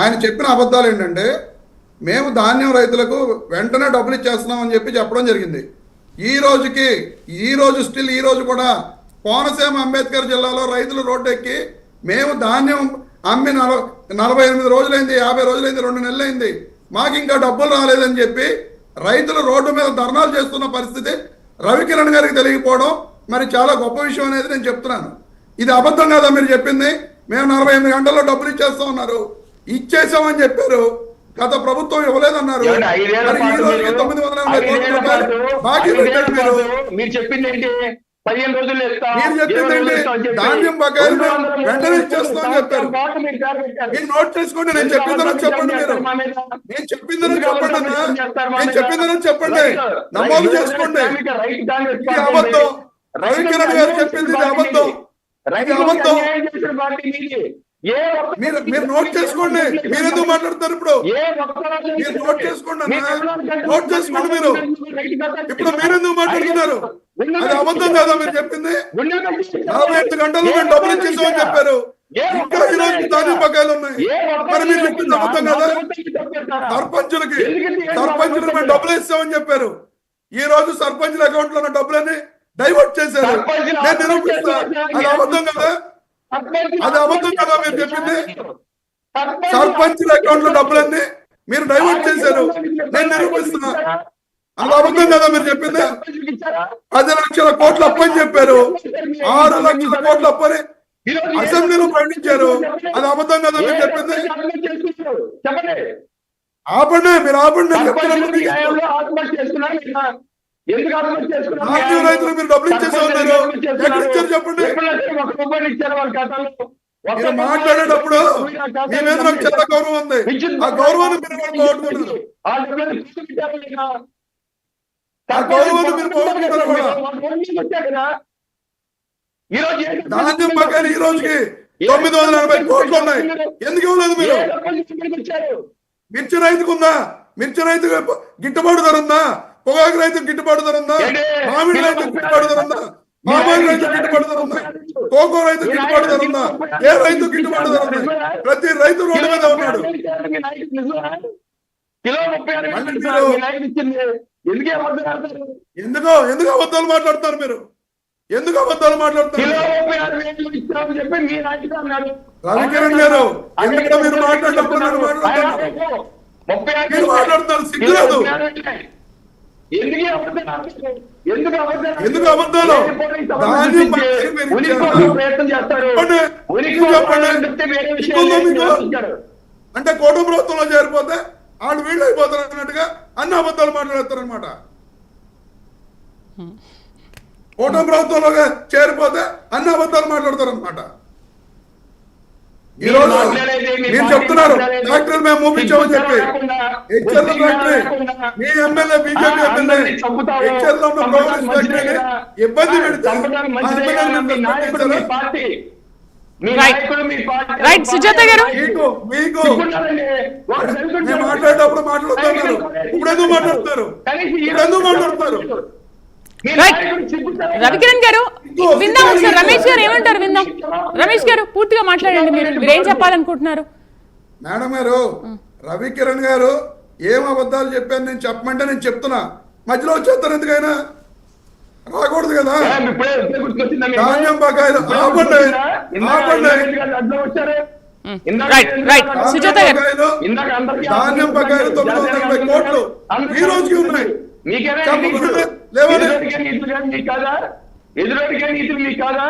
ఆయన చెప్పిన అబద్ధాలు ఏంటంటే మేము ధాన్యం రైతులకు వెంటనే డబ్బులు ఇచ్చేస్తున్నాం అని చెప్పి చెప్పడం జరిగింది. ఈ రోజుకి ఈ రోజు స్టిల్ ఈ రోజు కూడా కోనసీమ అంబేద్కర్ జిల్లాలో రైతులు రోడ్డు ఎక్కి మేము ధాన్యం అమ్మి నలభై ఎనిమిది రోజులైంది యాభై రోజులైంది రెండు నెలలైంది మాకు ఇంకా డబ్బులు రాలేదని చెప్పి రైతులు రోడ్డు మీద ధర్నాలు చేస్తున్న పరిస్థితి రవికిరణ్ గారికి తెలియకపోవడం మరి చాలా గొప్ప విషయం అనేది నేను చెప్తున్నాను. ఇది అబద్ధం కదా మీరు చెప్పింది? మేము నలభై ఎనిమిది గంటల్లో డబ్బులు ఇచ్చేస్తాం ఉన్నారు ఇచ్చేసామని చెప్పారు. గత ప్రభుత్వం ఇవ్వలేదన్నారు. మరి తొమ్మిది వందల బాకీ పెట్టారు చెప్పింది ఏంటి? పదిహేను రోజులు ఇస్తాం మీరు చెప్పింది ఇరవై రోజులు ఏంటి? ఇస్తాం అని చెప్పి ధాన్యం బకాయిలు వెంటనే ఇచ్చేస్తాం అని చెప్పారు. మీరు నోట్ చేసుకోండి నేను చెప్పిందని చెప్పండి మీరు? నేను చెప్పిందని చెప్పండి నేను? చెప్పిందని చెప్పండి. నమోదు చేసుకోండి. అబద్ధం. రవికిరణ్ గారు చెప్పింది అబద్ధం. మీరు మీరు నోట్ చేసుకోండి. మీరు ఎందుకు మాట్లాడతారు ఇప్పుడు? మీరు నోట్ చేసుకోండి నోట్ చేసుకోండి మీరు. ఇప్పుడు మీరు ఎందుకు మాట్లాడుతున్నారు? అది అబద్ధం కదా మీరు చెప్పింది? నలభై ఎనిమిది గంటలు మేము డబ్బులు ఇచ్చేసామని చెప్పారు. ఇంకా ఈ రోజు ధాన్యం బకాయిలు ఉన్నాయి. మరి మీరు చెప్పింది అబద్ధం కదా? సర్పంచులకి సర్పంచులకు మేము డబ్బులు ఇస్తామని చెప్పారు. ఈ రోజు సర్పంచుల అకౌంట్లో ఉన్న డబ్బులని డైవర్ట్ చేశారు. నేను నిరూపిస్తా. అది అబద్ధం కదా? అది అబద్ధం కదా మీరు చెప్పింది? సర్పంచుల అకౌంట్లో డబ్బులన్నీ మీరు డైవర్ట్ చేశారు. నేను నిరూపిస్తున్నా అది అబద్ధం కదా మీరు చెప్పింది? పది లక్షల కోట్ల అప్పు అని చెప్పారు ఆరు లక్షల కోట్ల అప్పని అసెంబ్లీలో ప్రకటించారు అది అబద్ధం కదా మీరు చెప్పింది? ఆపండి మీరు ఆపండి. ఎందుకు ఆత్మహత్య చేసుకున్నారు? మీరు డబ్బులు ఎక్కడ చెప్పండి? ఎప్పుడైతే ఒక రూపాయలు ఇచ్చారు వాళ్ళ ఖాతాలో. మాట్లాడేటప్పుడు మీ మీద నాకు చాలా గౌరవం ఉంది. ఆ గౌరవాన్ని మీరు ఆ గౌరవాన్ని మీరు? ఈ ధాన్యం రోజుకి తొమ్మిది వందల ఎనభై కోట్లు ఉన్నాయి. ఎందుకు ఇవ్వలేదు మీరు? మిర్చి రైతుకు ఉందా? మిర్చి రైతుకు గిట్టుబాటు ధర ఉందా? పొగాకు రైతుకు గిట్టుబాటు ధర ఉందా? మామిడి రైతుకు గిట్టుబాటు ధర ఉందా? మామిడి రైతుకు గిట్టుబాటు ధర ఉందా? కోకో రైతు గిట్టుబాటు ధర ఉందా? ఏ రైతు గిట్టుబాటు ధర ఉంది? ప్రతి రైతు రోడ్డు మీద ఉన్నాడు. ఎందుకే? ఎందుకో అబద్ధాలు మాట్లాడుతున్నారు మీరు? ఎందుకు అబద్ధాలు కిలో మాట్లాడుతున్నారు ముప్పై ఆరు వేలు ఇచ్చామని చెప్పి మీ నాయకుడు అన్నాడు రవికిరణ్ గారు ఎందుకంటే మీరు సిగ్గులేదు వేలు. ఎందుకు అబద్ధాలు? ప్రయత్నం చేస్తారు. అంటే కోట ప్రభుత్వంలో చేరిపోతే వాళ్ళు వీళ్ళు అయిపోతారు అన్నట్టుగా అన్ని అబద్ధాలు మాట్లాడతారు అనమాట కోట ప్రభుత్వంలో చేరిపోతే అన్ని అబద్ధాలు మాట్లాడతారు అనమాట ఈ రోజు మీరు చెప్తున్నారు. ఫ్యాక్టరీ మేము మూపించామని చెప్పి. హెచ్ఎల్ ఫ్యాక్టరీ మీ ఎమ్మెల్యే బీజేపీ ఎమ్మెల్యే హెచ్ఎల్లో ఉన్న ప్రోగ్రెస్ ఫ్యాక్టరీని ఇబ్బంది పెడితే ఆ ఎమ్మెల్యేని మీరు పార్టీ. మీ Right. నాయకుడు మీ పార్టీ. Right, సుజాత గారు. మీకు మీకు. సిగ్గుండాలండి. వాళ్ళు తెలుసుకుంటే నేను మాట్లాడేటప్పుడు మాట్లాడుతున్నారు ఇప్పుడు ఎందుకు ఇప్పుడు ఎందుకు. రవికిరణ్ గారు విందాం ఒకసారి రమేష్ గారు ఏమంటారు? విందాం రమేష్ గారు పూర్తిగా మాట్లాడండి మీరు. మీరు ఏం చెప్పాలనుకుంటున్నారు మేడం గారు రవికిరణ్ గారు ఏం అబద్ధాలు చెప్పాను నేను చెప్పమంటే నేను చెప్తున్నా. మధ్యలో వచ్చేస్తారు ఎందుకైనా? రాకూడదు కదా? ధాన్యం బకాయిలు ఆపండి. ఆపండి. ధాన్యం బకాయిలు తొమ్మిది వందల ఎనభై కోట్లు. ఈ రోజుకి ఉన్నాయి? లేవని? ఎదురొడిగే నీతులు మీకు కాదా?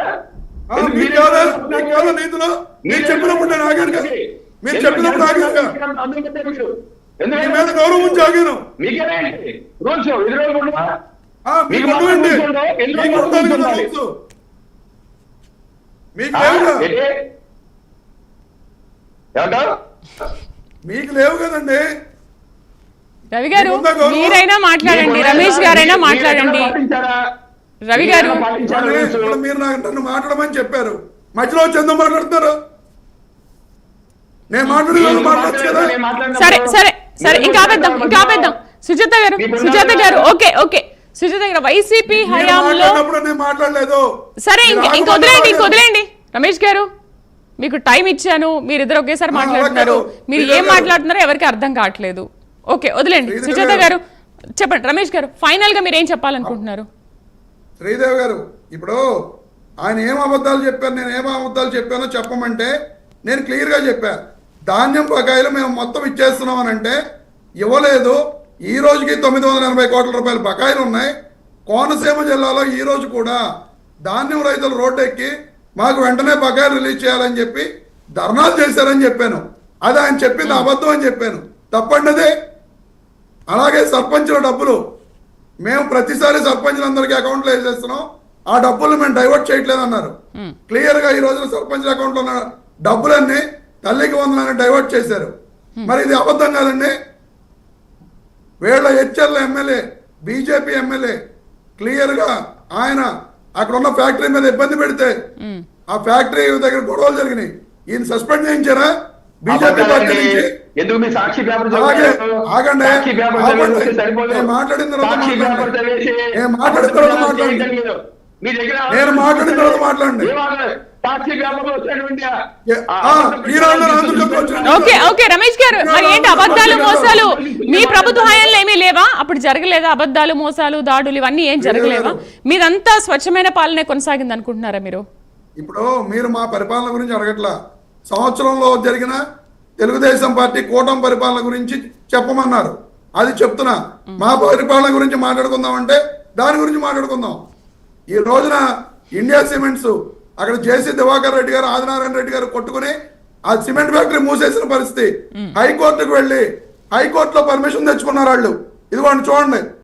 మీకు నీతులు? మీరు చెప్పినప్పుడు నేను ఆగాను కదా మీరు చెప్పినప్పుడు ఆగాను కదా మీ మీద గౌరవం ఉంచి ఆగాను. మీకేనా రూల్స్ ఎదురు ఉండవా ఆ, మీకు మీకు ఉండవండి మీకు మాత్రం ఉండాలి కదా ఉండాలి? రూల్స్. మీకు లేవుగా? ఏమంటావు? మీకు లేవు కదండి. రవి గారు? మీరైనా మాట్లాడండి. రమేష్ గారైనా మాట్లాడండి. రవి గారు. మరి ఇప్పుడు మీరు నాకు నన్ను మాట్లాడమని చెప్పారు. మధ్యలో ఎందుకు మాట్లాడుతున్నారు? నేను కదా? సరే సరే సరే ఇంకా ఆపేద్దాం ఇంకా ఆపేద్దాం. సుజాత గారు సుజాత గారు ఓకే ఓకే. సుజాత గారు వైసీపీ హయాంలో మాట్లాడలేదు. సరే ఇంక ఇంక వదిలేయండి ఇంక ఆగారు. వదిలేయండి. రమేష్ గారు మీకు టైం ఇచ్చాను మీరు ఇద్దరు ఒకేసారి మాట్లాడుతున్నారు. మీరు ఏం. మాట్లాడుతున్నారో ఎవరికి అర్థం కావట్లేదు. ఓకే వదిలేండి. సుజాత. గారు. చెప్పండి రమేష్ గారు ఫైనల్గా మీరు ఏం చెప్పాలనుకుంటున్నారు? శ్రీదేవి గారు ఇప్పుడు ఆయన ఏం అబద్ధాలు చెప్పారు నేను ఏం అబద్ధాలు చెప్పానో చెప్పమంటే నేను క్లియర్గా చెప్పాను ధాన్యం బకాయిలు మేము మొత్తం ఇచ్చేస్తున్నాం అని అంటే ఇవ్వలేదు. ఈ రోజుకి తొమ్మిది వందల ఎనభై కోట్ల రూపాయల బకాయిలు ఉన్నాయి. కోనసీమ జిల్లాలో ఈ రోజు కూడా ధాన్యం రైతులు రోడ్డు ఎక్కి మాకు వెంటనే బకాయిలు రిలీజ్ చేయాలని చెప్పి ధర్నాలు చేశారని చెప్పాను. అది ఆయన చెప్పింది అబద్ధం అని చెప్పాను. తప్పండిదే అలాగే సర్పంచుల డబ్బులు మేము ప్రతిసారి సర్పంచులందరికీ అకౌంట్లో వేసేస్తున్నాం. ఆ డబ్బులు మేము డైవర్ట్ చేయట్లేదు అన్నారు క్లియర్గా ఈ రోజున సర్పంచుల అకౌంట్లో ఉన్న డబ్బులన్నీ తల్లికి వందలని డైవర్ట్ చేశారు. మరి ఇది అబద్ధం కాదండి. వీళ్ళ హెచ్ఎల్ ఎమ్మెల్యే బీజేపీ ఎమ్మెల్యే క్లియర్గా ఆయన అక్కడ ఉన్న ఫ్యాక్టరీ మీద ఇబ్బంది పెడితే ఆ ఫ్యాక్టరీ దగ్గర గొడవలు జరిగినాయి. ఈయన సస్పెండ్ చేయించారా? బీజేపీ పార్టీ నుంచి ఎందుకు మీ సాక్షి పేపర్? ఆగండి సాక్షి పేపర్ సరిపోదు. మాట్లాడిన తర్వాత. మీ దగ్గర నేను మాట్లాడిన తర్వాత మాట్లాడండి. ఓకే ఓకే రమేష్ గారు మరి ఏంటి అబద్ధాలు మోసాలు? మీ ప్రభుత్వ హయాంలో ఏమీ లేవా? అప్పుడు జరగలేదా అబద్ధాలు మోసాలు దాడులు ఇవన్నీ ఏం జరగలేవా? మీదంతా స్వచ్ఛమైన పాలనే కొనసాగింది అనుకుంటున్నారా మీరు? ఇప్పుడు మీరు మా పరిపాలన గురించి అడగట్లా. సంవత్సరంలో జరిగిన తెలుగుదేశం పార్టీ కూటమి పరిపాలన గురించి చెప్పమన్నారు. అది చెప్తున్నా. మా పరిపాలన గురించి మాట్లాడుకుందాం అంటే దాని గురించి మాట్లాడుకుందాం. ఈ రోజున ఇండియా సిమెంట్స్ అక్కడ జేసీ దివాకర్ రెడ్డి గారు ఆదినారాయణ రెడ్డి గారు కొట్టుకుని ఆ సిమెంట్ ఫ్యాక్టరీ మూసేసిన పరిస్థితి. హైకోర్టుకు వెళ్ళి హైకోర్టులో పర్మిషన్ తెచ్చుకున్నారు వాళ్ళు. ఇదిగోండి చూడండి.